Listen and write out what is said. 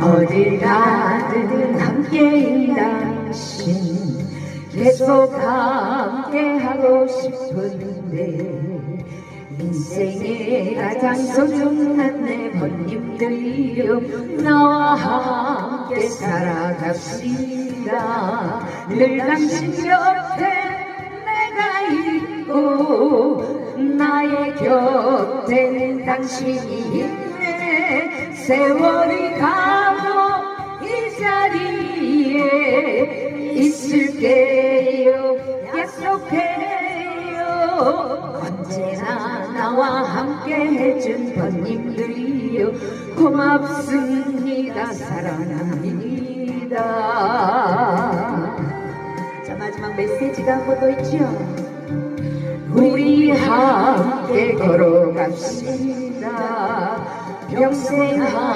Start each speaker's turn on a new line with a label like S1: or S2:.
S1: 어딜 가든 함께인 당신 계속 함께하고 싶은데 인생의 가장 소중한 내 번님들이여 나와 함께 살아갑시다. 늘 당신 곁에 내가 있고 나의 곁에는 당신이 있 네 세월이 가도 이 자리에 있을게요. 약속해요. 언제나 나와 함께 해준 번님들이요 고맙습니다. 사랑합니다. 자 마지막 메시지가 한 번 더 있죠 우리 함께 걸어갑시다 함